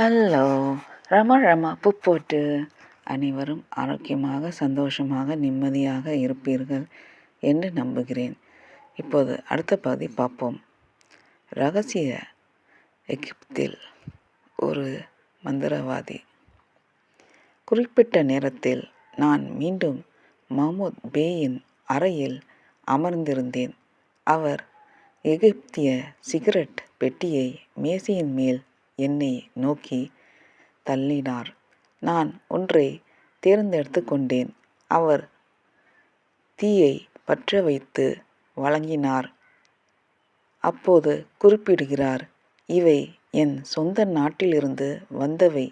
Hello Rama Rama பூ போட்டு அனைவரும் ஆரோக்கியமாக சந்தோஷமாக நிம்மதியாக இருப்பீர்கள் என்று நம்புகிறேன். இப்போது அடுத்த பகுதி பார்ப்போம். ரகசிய எகிப்தில் ஒரு மந்திரவாதி. குறிப்பிட்ட நேரத்தில் நான் மீண்டும் மஹமூத் பேயின் அறையில் அமர்ந்திருந்தேன். அவர் எகிப்திய சிகரெட் பெட்டியை மேசையின் மேல் என்னை நோக்கி தள்ளினார். நான் ஒன்றை தேர்ந்தெடுத்து கொண்டேன். அவர் தீயை பற்ற வைத்து வழங்கினார். அப்போது குறிப்பிடுகிறார் இவை என் சொந்த நாட்டிலிருந்து வந்தவை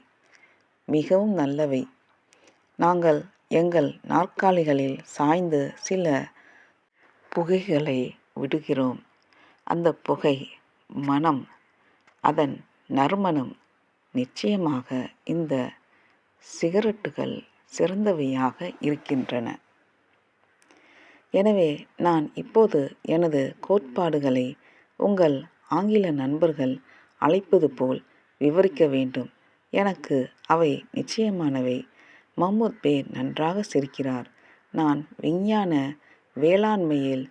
மிகவும் நல்லவை. நாங்கள் எங்கள் நாற்காலிகளில் சாய்ந்து சில புகைகளை விடுகிறோம். அந்த புகை மனம் அதன் நறுமணம். நிச்சயமாக இந்த சிகரெட்டுகள் சிறந்தவையாக இருக்கின்றன. எனவே நான் இப்போது எனது கோட்பாடுகளை உங்கள் ஆங்கில நண்பர்கள் அழைப்பது போல் விவரிக்க வேண்டும். எனக்கு அவை நிச்சயமானவை. மஹ்மூத் பே நன்றாக சிரிக்கிறார். நான் விஞ்ஞான வேளாண்மையில்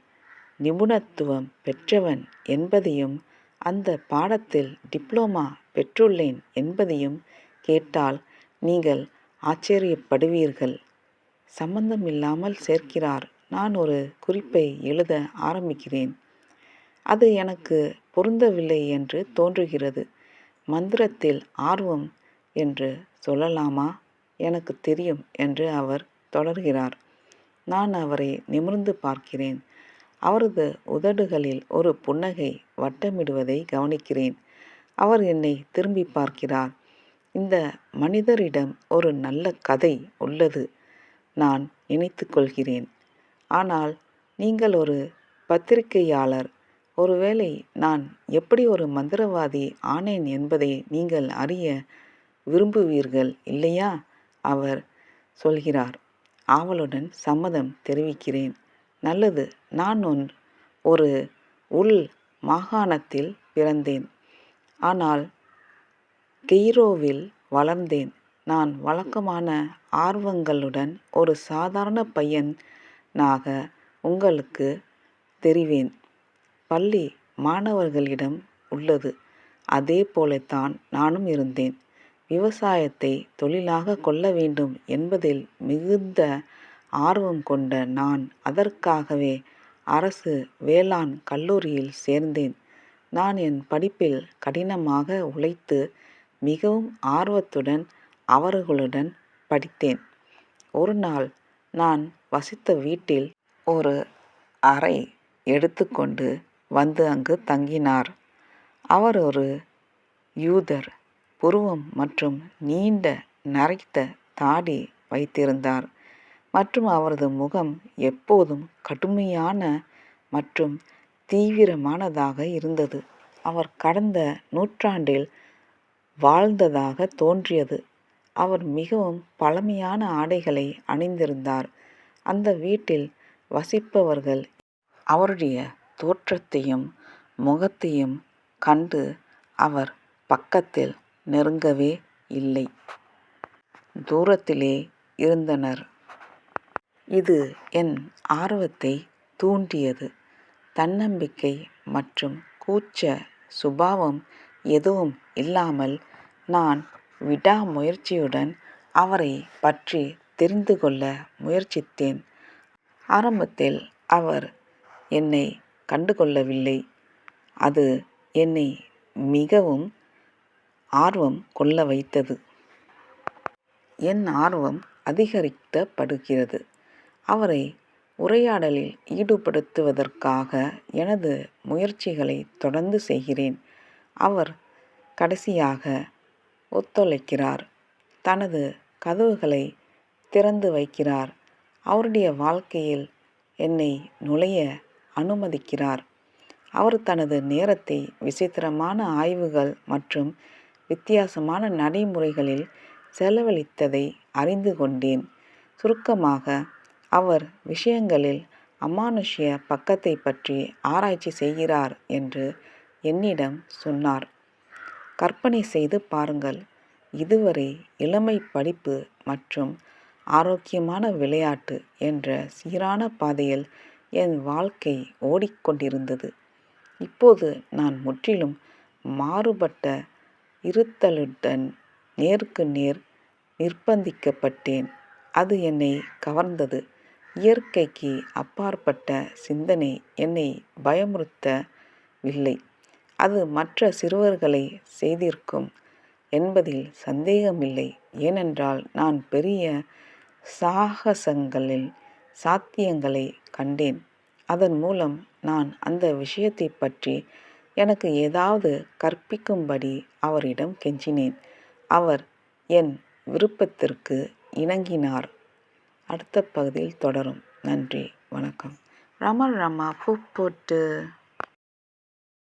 நிபுணத்துவம் பெற்றவன் என்பதையும் அந்த பாடத்தில் டிப்ளோமா பெற்றுள்ளேன் என்பதையும் கேட்டால் நீங்கள் ஆச்சரியப்படுவீர்கள். சம்பந்தமில்லாமல் சேர்க்கிறார். நான் ஒரு குறிப்பை எழுத ஆரம்பிக்கிறேன். அது எனக்கு பொருந்தவில்லை என்று தோன்றுகிறது. மந்திரத்தில் ஆர்வம் என்று சொல்லலாமா? எனக்கு தெரியும் என்று அவர் தொடர்கிறார். நான் அவரை நிமிர்ந்து பார்க்கிறேன். அவரது உதடுகளில் ஒரு புன்னகை வட்டமிடுவதை கவனிக்கிறேன். அவர் என்னை திரும்பி பார்க்கிறார். இந்த மனிதரிடம் ஒரு நல்ல கதை உள்ளது. நான் நினைத்து கொள்கிறேன். ஆனால் நீங்கள் ஒரு பத்திரிகையாளர். ஒருவேளை நான் எப்படி ஒரு மந்திரவாதி ஆனேன் என்பதை நீங்கள் அறிய விரும்புவீர்கள் இல்லையா? அவர் சொல்கிறார். ஆவலுடன் சம்மதம் தெரிவிக்கிறேன். நல்லது. நான் ஒன் ஒரு உள் மாகாணத்தில் பிறந்தேன். ஆனால் கெய்ரோவில் வளர்ந்தேன். நான் வழக்கமான ஆர்வங்களுடன் ஒரு சாதாரண பையனாக உங்களுக்கு தெரிவேன். பள்ளி மாணவர்களிடம் உள்ளது. அதே போலத்தான் நானும் இருந்தேன். விவசாயத்தை தொழிலாக கொள்ள வேண்டும் என்பதில் மிகுந்த ஆர்வம் கொண்ட நான் அதற்காகவே அரசு வேளாண் கல்லூரியில் சேர்ந்தேன். நான் என் படிப்பில் கடினமாக உழைத்து மிகவும் ஆர்வத்துடன் அவர்களுடன் படித்தேன். ஒரு நாள் நான் வசித்த வீட்டில் ஒரு அறை எடுத்துக்கொண்டு வந்து அங்கு தங்கினார். அவர் ஒரு யூதர் புருவம் மற்றும் நீண்ட நரைத்த தாடி வைத்திருந்தார். மற்றும் அவரது முகம் எப்போதும் கடுமையான மற்றும் தீவிரமானதாக இருந்தது. அவர் கடந்த நூற்றாண்டில் வாழ்ந்ததாக தோன்றியது. அவர் மிகவும் பழமையான ஆடைகளை அணிந்திருந்தார். அந்த வீட்டில் வசிப்பவர்கள் அவருடைய தோற்றத்தையும் முகத்தையும் கண்டு அவர் பக்கத்தில் நெருங்கவே இல்லை. தூரத்திலே இருந்தனர். இது என் ஆர்வத்தை தூண்டியது. தன்னம்பிக்கை மற்றும் கூச்ச சுபாவம் எதுவும் இல்லாமல் நான் விடாமுயற்சியுடன் அவரை பற்றி தெரிந்து கொள்ள முயற்சித்தேன். ஆரம்பத்தில் அவர் என்னை கண்டுகொள்ளவில்லை. அது என்னை மிகவும் ஆர்வம் கொள்ள வைத்தது. என் ஆர்வம் அதிகரிக்கப்படுகிறது. அவரை உரையாடலில் ஈடுபடுத்துவதற்காக எனது முயற்சிகளை தொடர்ந்து செய்கிறேன். அவர் கடைசியாக ஒத்துழைக்கிறார். தனது கதவுகளை திறந்து வைக்கிறார். அவருடைய வாழ்க்கையில் என்னை நுழைய அனுமதிக்கிறார். அவர் தனது நேரத்தை விசித்திரமான ஆய்வுகள் மற்றும் வித்தியாசமான நடைமுறைகளில் செலவழித்ததை அறிந்து கொண்டேன். சுருக்கமாக அவர் விஷயங்களில் அமானுஷ்ய பக்கத்தை பற்றி ஆராய்ச்சி செய்கிறார் என்று என்னிடம் சொன்னார். கற்பனை செய்து பாருங்கள் இதுவரை இளமை படிப்பு மற்றும் ஆரோக்கியமான விளையாட்டு என்ற சீரான பாதையில் என் வாழ்க்கை ஓடிக்கொண்டிருந்தது இப்போது நான் முற்றிலும் மாறுபட்ட இருத்தலுடன் நேருக்கு நேர் நிர்பந்திக்கப்பட்டேன் அது என்னை கவர்ந்தது. இயற்கைக்கு அப்பாற்பட்ட சிந்தனை என்னை பயமுறுத்தவில்லை. அது மற்ற சிறுவர்களை செய்திருக்கும் என்பதில் சந்தேகமில்லை. ஏனென்றால் நான் பெரிய சாகசங்களில் சாத்தியங்களை கண்டேன். அதன் மூலம் நான் அந்த விஷயத்தை பற்றி எனக்கு ஏதாவது கற்பிக்கும்படி அவரிடம் கெஞ்சினேன். அவர் என் விருப்பத்திற்கு இணங்கினார். அடுத்த பகுதியில் தொடரும். நன்றி வணக்கம். ரமல் ரமா பூ போட்டு.